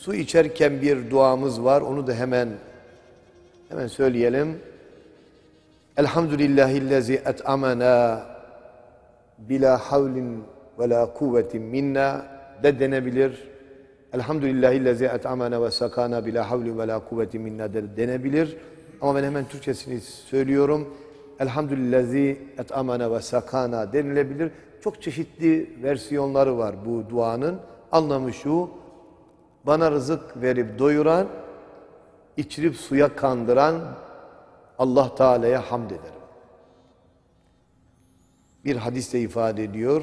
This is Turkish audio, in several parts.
Su içerken bir duamız var. Onu da hemen hemen söyleyelim. Elhamdülillahillezî et'amena bila havlin ve la kuvvetin minna de denebilir. Elhamdülillahillezî et'amena ve sakana bila havlin ve la kuvvetin minna de denebilir. Ama ben hemen Türkçesini söylüyorum. Elhamdülillezî et'amena ve sakana denilebilir. Çok çeşitli versiyonları var bu duanın. Anlamı şu, bana rızık verip doyuran, içirip suya kandıran Allah Teala'ya hamd ederim. Bir hadiste ifade ediyor.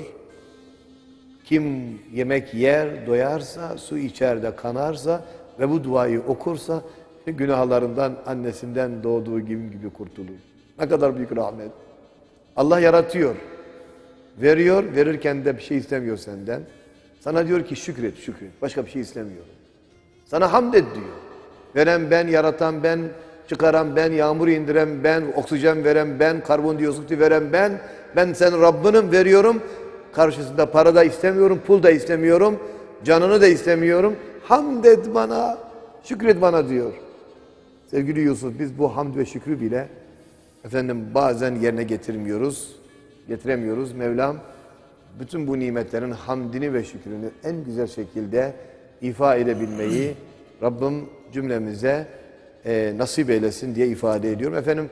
Kim yemek yer, doyarsa, su içer de kanarsa ve bu duayı okursa günahlarından annesinden doğduğu gibi gibi kurtulur. Ne kadar büyük rahmet. Allah yaratıyor. Veriyor, verirken de bir şey istemiyor senden. Sana diyor ki şükret, şükret. Başka bir şey istemiyorum. Sana hamd et diyor. Veren ben, yaratan ben, çıkaran ben, yağmur indiren ben, oksijen veren ben, karbondioksit veren ben. Ben sen Rabbinim veriyorum. Karşısında para da istemiyorum, pul da istemiyorum. Canını da istemiyorum. Hamd et bana, şükret bana diyor. Sevgili Yusuf biz bu hamd ve şükrü bile efendim bazen yerine getirmiyoruz. Getiremiyoruz. Mevlam bütün bu nimetlerin hamdini ve şükrünü en güzel şekilde ifa edebilmeyi Rabbim cümlemize e, nasip eylesin diye ifade ediyorum. Efendim